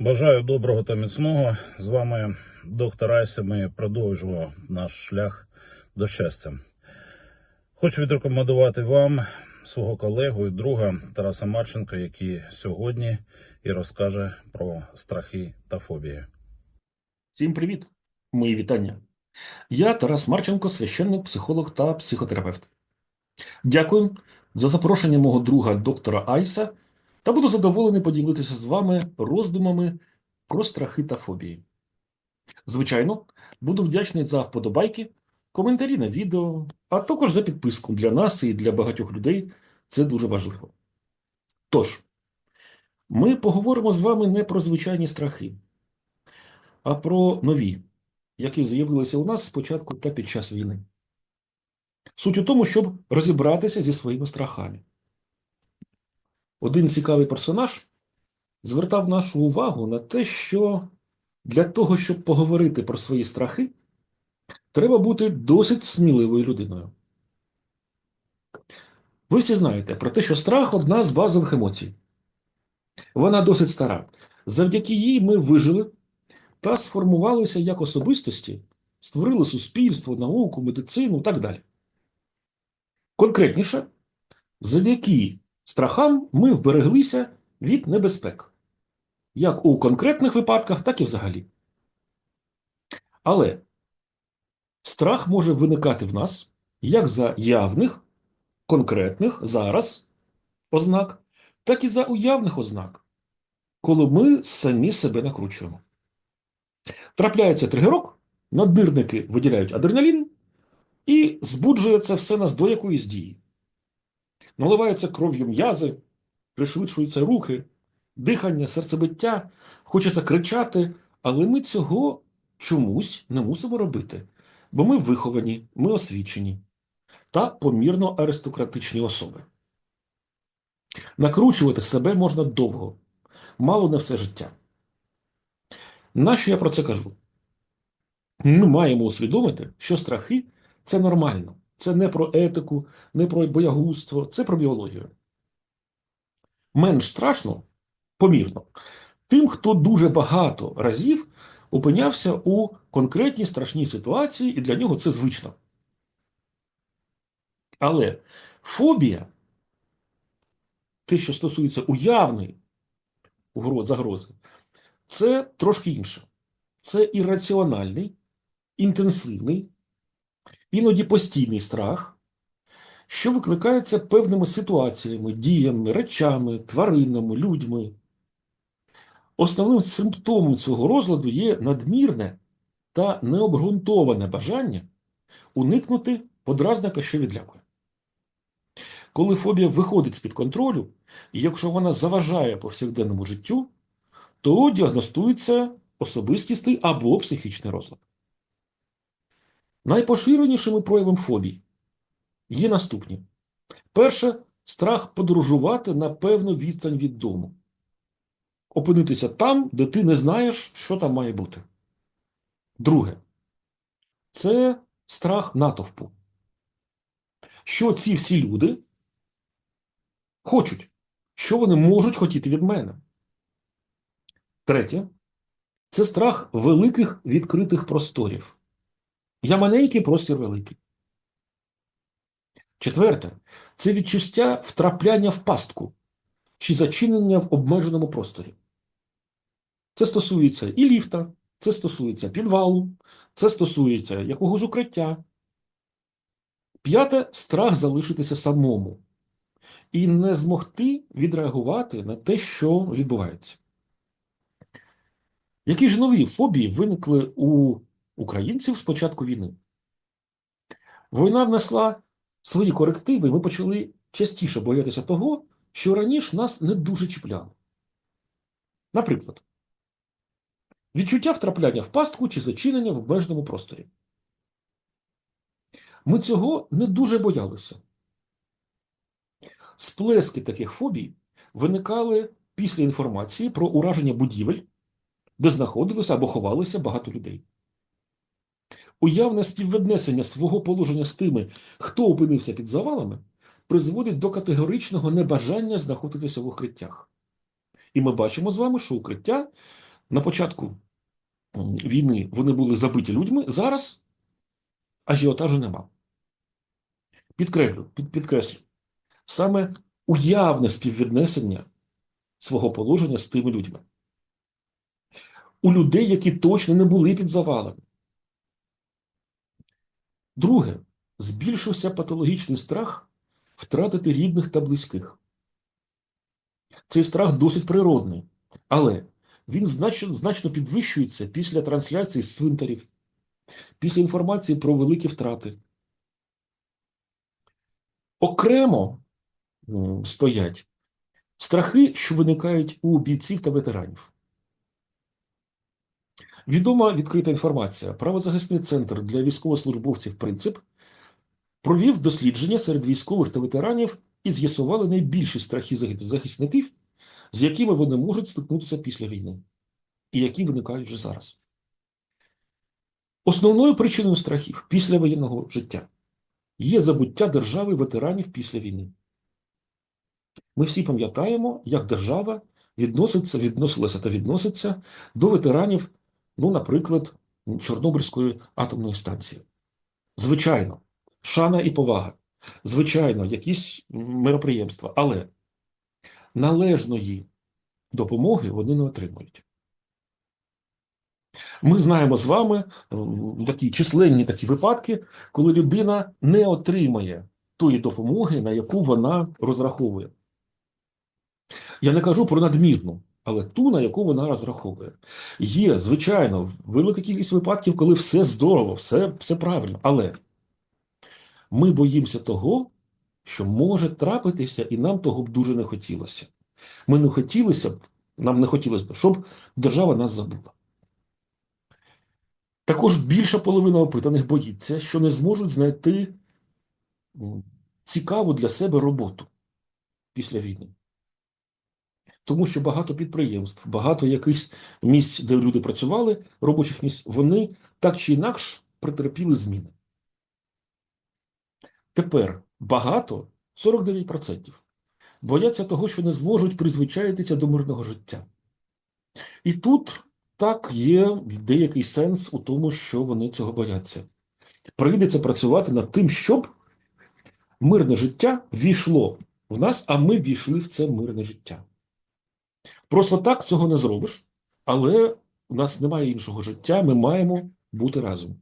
Бажаю доброго та міцного. З вами доктор Айса. Ми продовжуємо наш шлях до щастя. Хочу відрекомендувати вам свого колегу і друга Тараса Марченка, який сьогодні і розкаже про страхи та фобії. Всім привіт! Мої вітання. Я Тарас Марченко, священник, психолог та психотерапевт. Дякую за запрошення мого друга доктора Айса та буду задоволений поділитися з вами роздумами про страхи та фобії. Звичайно, буду вдячний за вподобайки, коментарі на відео, а також за підписку для нас і для багатьох людей. Це дуже важливо. Тож, ми поговоримо з вами не про звичайні страхи, а про нові, які з'явилися у нас спочатку та під час війни. Суть у тому, щоб розібратися зі своїми страхами. Один цікавий персонаж звертав нашу увагу на те, що для того, щоб поговорити про свої страхи, треба бути досить сміливою людиною. Ви всі знаєте про те, що страх одна з базових емоцій. Вона досить стара. Завдяки їй ми вижили та сформувалися як особистості, створили суспільство, науку, медицину і так далі. Конкретніше, завдяки страхам ми вбереглися від небезпек, як у конкретних випадках, так і взагалі. Але страх може виникати в нас як за явних, конкретних зараз ознак, так і за уявних ознак, коли ми самі себе накручуємо. Трапляється тригерок, надирники виділяють адреналін, і збуджує це все нас до якоїсь дії. Наливаються кров'ю м'язи, пришвидшуються рухи, дихання, серцебиття, хочеться кричати, але ми цього чомусь не мусимо робити, бо ми виховані, ми освічені та помірно аристократичні особи. Накручувати себе можна довго, мало не все життя. Нащо я про це кажу? Ми маємо усвідомити, що страхи це нормально. Це не про етику, не про боягузтво, це про біологію. Менш страшно, помірно, тим, хто дуже багато разів опинявся у конкретній страшній ситуації, і для нього це звично. Але фобія, те, що стосується уявної загрози, це трошки інше. Це ірраціональний, інтенсивний, іноді постійний страх, що викликається певними ситуаціями, діями, речами, тваринами, людьми. Основним симптомом цього розладу є надмірне та необґрунтоване бажання уникнути подразника, що відлякує. Коли фобія виходить з-під контролю, і якщо вона заважає повсякденному життю, то діагностується особистісний або психічний розлад. Найпоширенішими проявами фобій є наступні. Перше страх подорожувати на певну відстань від дому. Опинитися там, де ти не знаєш, що там має бути. Друге це страх натовпу. Що ці всі люди хочуть, що вони можуть хотіти від мене. Третє це страх великих відкритих просторів. Я маленький, простір великий. Четверте це відчуття втрапляння в пастку чи зачинення в обмеженому просторі. Це стосується і ліфта, це стосується підвалу, це стосується якогось укриття. П'яте страх залишитися самому і не змогти відреагувати на те, що відбувається. Які ж нові фобії виникли у українців з початку війни? Війна внесла свої корективи, і ми почали частіше боятися того, що раніше нас не дуже чіпляло. Наприклад, відчуття втрапляння в пастку чи зачинення в обмеженому просторі. Ми цього не дуже боялися. Сплески таких фобій виникали після інформації про ураження будівель, де знаходилося або ховалося багато людей. Уявне співвіднесення свого положення з тими, хто опинився під завалами, призводить до категоричного небажання знаходитися в укриттях. І ми бачимо з вами, що укриття на початку війни вони були забиті людьми, зараз ажіотажу нема. Підкреслю, під, підкреслю. Саме уявне співвіднесення свого положення з тими людьми. У людей, які точно не були під завалами. Друге, збільшився патологічний страх втратити рідних та близьких. Цей страх досить природний, але він значно, значно підвищується після трансляції з цвинтарів, після інформації про великі втрати. Окремо стоять страхи, що виникають у бійців та ветеранів. Відома відкрита інформація. Правозахисний центр для військовослужбовців Принцип провів дослідження серед військових та ветеранів і з'ясували найбільші страхи захисників, з якими вони можуть стикнутися після війни, і які виникають вже зараз. Основною причиною страхів після воєнного життя є забуття держави ветеранів після війни. Ми всі пам'ятаємо, як держава відноситься, відносилася та відноситься до ветеранів, ну, наприклад, Чорнобильської атомної станції. Звичайно, шана і повага, звичайно, якісь мероприємства, але належної допомоги вони не отримують. Ми знаємо з вами такі численні такі випадки, коли людина не отримає тої допомоги, на яку вона розраховує. Я не кажу про надмірну, але ту, на яку вона розраховує. Є, звичайно, велика кількість випадків, коли все здорово, все, все правильно. Але ми боїмося того, що може трапитися, і нам того б дуже не хотілося. Ми не хотілося б, нам не хотілося б, щоб держава нас забула. Також більша половина опитаних боїться, що не зможуть знайти цікаву для себе роботу після війни. Тому що багато підприємств, багато якихось місць, де люди працювали, робочих місць, вони так чи інакш претерпіли зміни. Тепер багато, 49%, бояться того, що не зможуть призвичаїтися до мирного життя. І тут так є деякий сенс у тому, що вони цього бояться. Прийдеться працювати над тим, щоб мирне життя війшло в нас, а ми війшли в це мирне життя. Просто так цього не зробиш, але у нас немає іншого життя, ми маємо бути разом.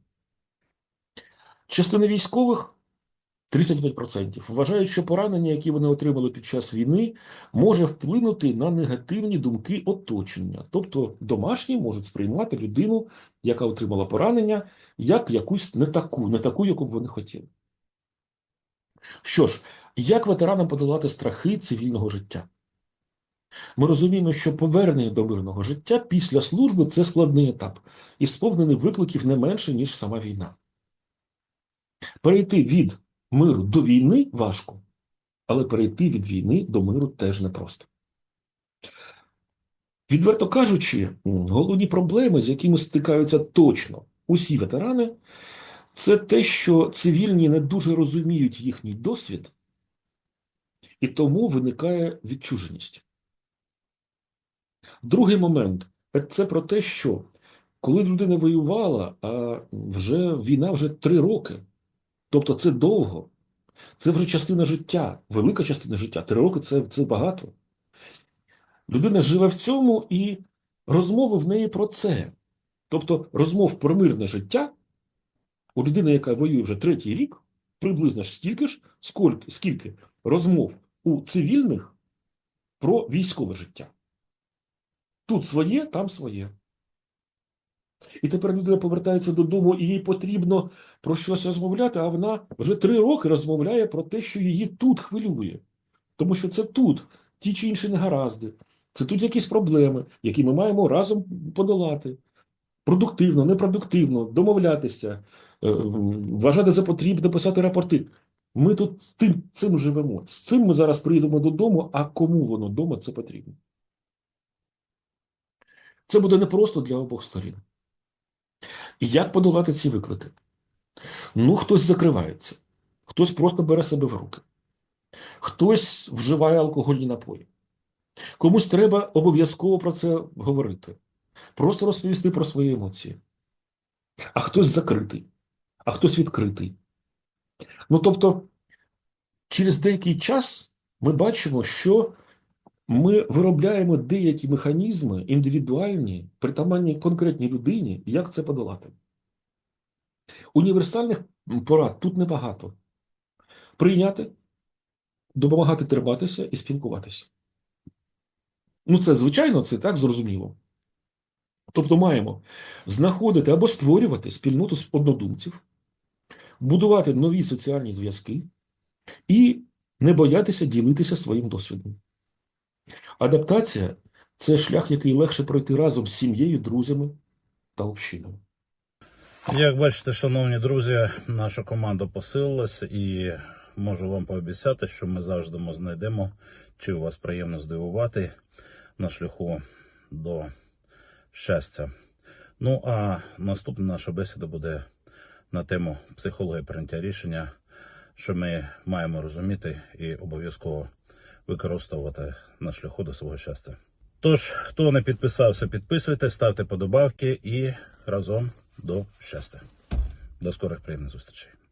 Частина військових 35% вважають, що поранення, які вони отримали під час війни, може вплинути на негативні думки оточення. Тобто домашні можуть сприймати людину, яка отримала поранення, як якусь не таку, не таку, яку б вони хотіли. Що ж, як ветеранам подолати страхи цивільного життя? Ми розуміємо, що повернення до мирного життя після служби це складний етап і сповнений викликів не менше, ніж сама війна. Перейти від миру до війни важко, але перейти від війни до миру теж непросто. Відверто кажучи, головні проблеми, з якими стикаються точно усі ветерани, це те, що цивільні не дуже розуміють їхній досвід, і тому виникає відчуженість. Другий момент це про те, що коли людина воювала, а вже війна вже три роки, тобто це довго, це вже частина життя, велика частина життя. Три роки це, це багато. Людина живе в цьому і розмови в неї про це. Тобто розмов про мирне життя у людини, яка воює вже третій рік, приблизно стільки ж, скільки, скільки розмов у цивільних про військове життя. Тут своє, там своє. І тепер людина повертається додому, і їй потрібно про щось розмовляти, а вона вже три роки розмовляє про те, що її тут хвилює. Тому що це тут ті чи інші негаразди, це тут якісь проблеми, які ми маємо разом подолати. Продуктивно, непродуктивно, домовлятися, е, вважати за потрібне писати рапорти. Ми тут з тим, цим живемо. З цим ми зараз приїдемо додому, а кому воно вдома це потрібно? Це буде непросто для обох сторін. І як подолати ці виклики? Ну, хтось закривається, хтось просто бере себе в руки, хтось вживає алкогольні напої. Комусь треба обов'язково про це говорити. просто розповісти про свої емоції. А хтось закритий, а хтось відкритий. Ну тобто, через деякий час ми бачимо, що ми виробляємо деякі механізми індивідуальні, притаманні конкретній людині, як це подолати. Універсальних порад тут небагато. Прийняти, допомагати триматися і спілкуватися. Ну, це звичайно, це так зрозуміло. Тобто маємо знаходити або створювати спільноту з однодумців, будувати нові соціальні зв'язки і не боятися ділитися своїм досвідом. Адаптація це шлях, який легше пройти разом з сім'єю, друзями та общиною. Як бачите, шановні друзі, наша команда посилилась і можу вам пообіцяти, що ми завжди знайдемо, чи вас приємно здивувати на шляху до щастя. Ну а наступна наша бесіда буде на тему психології прийняття рішення, що ми маємо розуміти і обов'язково використовувати на шляху до свого щастя. Тож, хто не підписався, підписуйтесь, ставте подобавки і разом до щастя. До скорих приємних зустрічей.